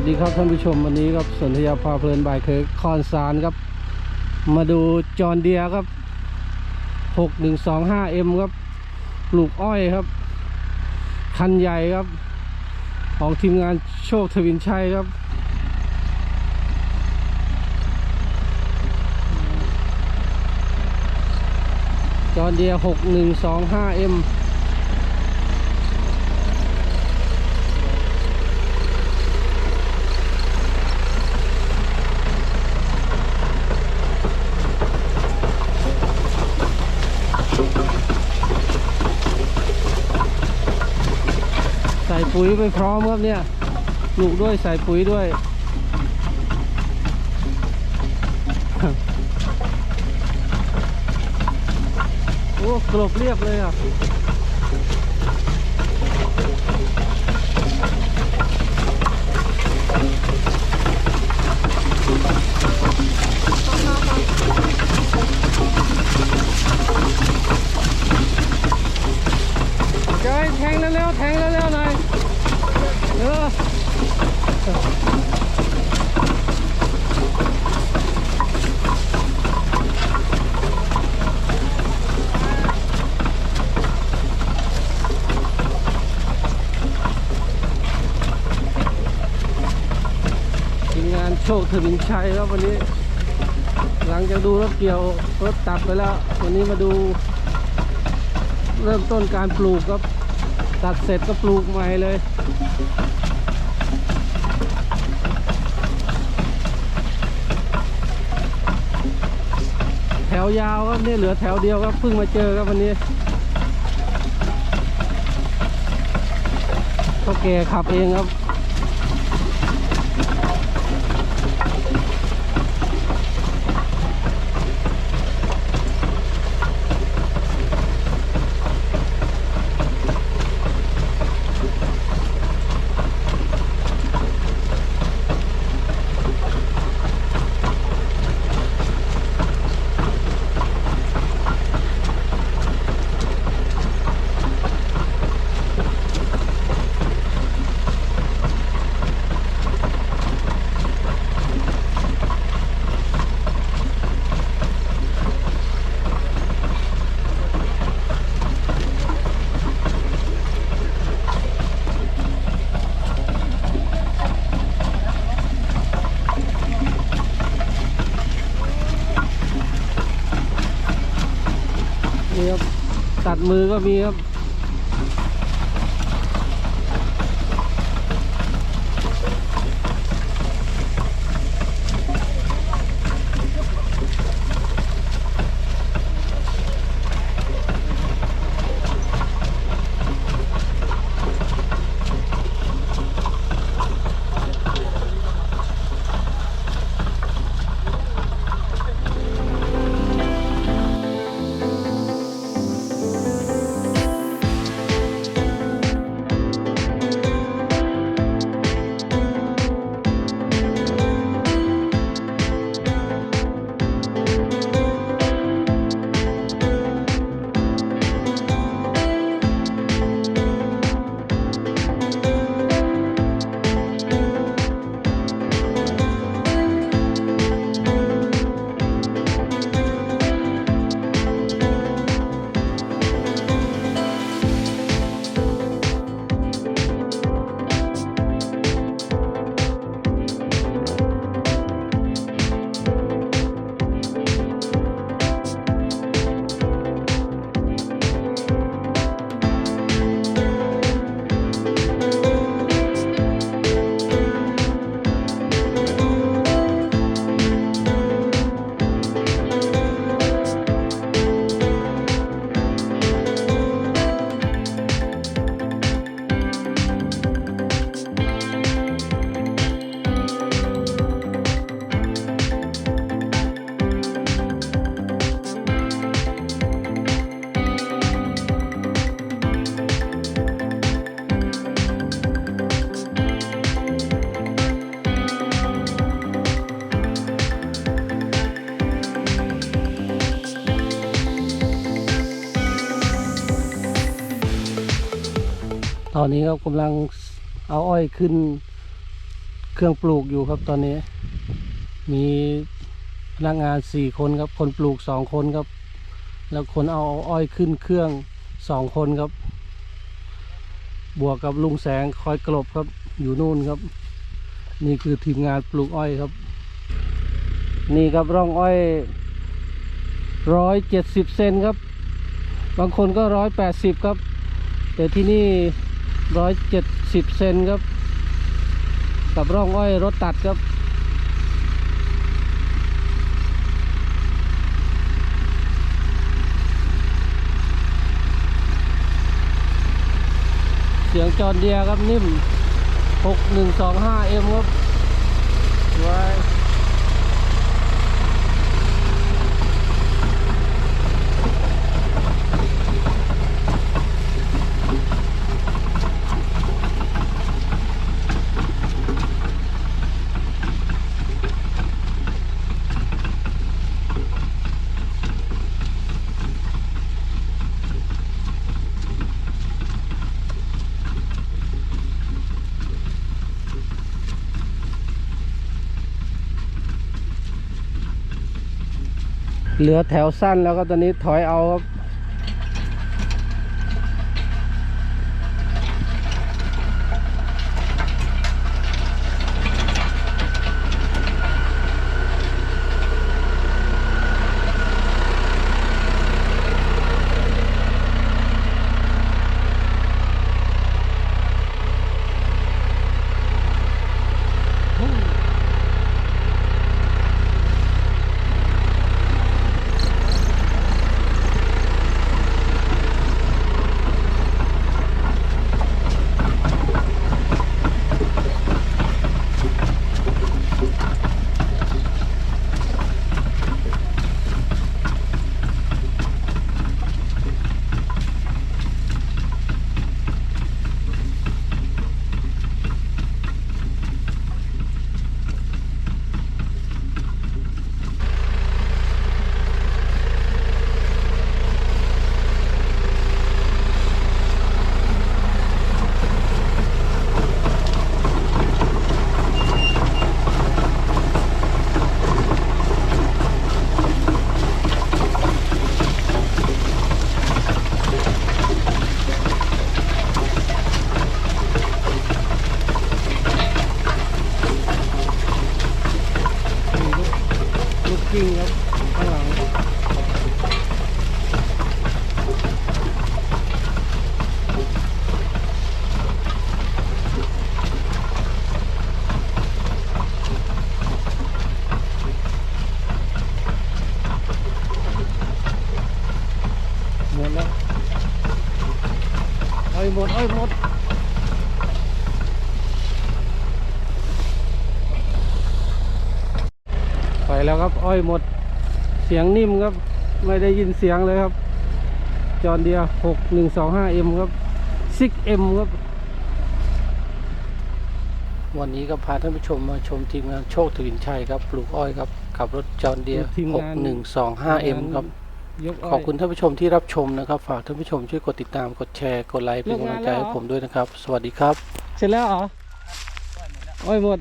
วัสดีครับท่านผู้ชมวันนี้ครับสนธยาพาเพลินบ่ายเคยคอนซานครับ มาดูจอนเดียครับ 6125M ครับปลูกอ้อยครับ คันใหญ่ครับ ของทีมงานโชคทวินชัยครับ จอนเดีย 6125M ปุ๋ยไปพร้อมครับเนี่ยปลูกด้วยใส่ปุ๋ยด้วย โอ้กลบเรียบเลยอะแทงเร็วแทงเร็ว ทีมงานโชคทวินชัยครับวันนี้ หลังจากดูรถเกี่ยวรถตัดไปแล้ว วันนี้มาดู เริ่มต้นการปลูกครับ ตัดเสร็จก็ปลูกใหม่เลย ถวยาวครับนี่เหลือแถวเดียวครับเพิ่งมาเจอครับวันนี้ก็แกขับเองครับ นี่ครับตั ดมือก็มีครับ ตอนนี้ครับกำลังเอาอ้อยขึ้น เครื่องปลูกอยู่ครับตอนนี้ มีพนักงานสี่คนครับ คนปลูกสองคนครับ แล้วคนเอาอ้อยขึ้นเครื่องสองคนครับ บวกกับลุงแสงคอยกลบครับ อยู่นู่นครับ นี่คือทีมงานปลูกอ้อยครับ นี่ครับร่องอ้อยร้อยเจ็ดสิบเซนครับ บางคนก็ร้อยแปดสิบครับ แต่ที่นี่ ร้อยเจ็ดสิบเซนครับ กับร่องอ้อยรถตัดครับ เสียงจอดเดียครับนิ่ม 6125M ครับไว้ เหลือแถวสั้นแล้วก็ตอนนี้ถอยเอาครับ อ้อยหมดอ้อยหมดไปแล้วครับ อ้อยหมด เสียงนิ่มครับ ไม่ได้ยินเสียงเลยครับ จอนเดียหกหนึ่งสองห้าเอ็มครับซิกเอ็มครับ วันนี้ก็พาท่านผู้ชมมาชมทีมงานโชคทวินชัยครับ ปลูกอ้อยครับ ขับรถจอนเดียหกหนึ่งสองห้าเอ็มครับ ยกอ้อย ขอบคุณท่านผู้ชมที่รับชมนะครับ ฝากท่านผู้ชมช่วยกดติดตามกดแชร์กดไลค์เป็นกำลังใจให้ผมด้วยนะครับ สวัสดีครับ เสร็จแล้วเหรออ้อยหมด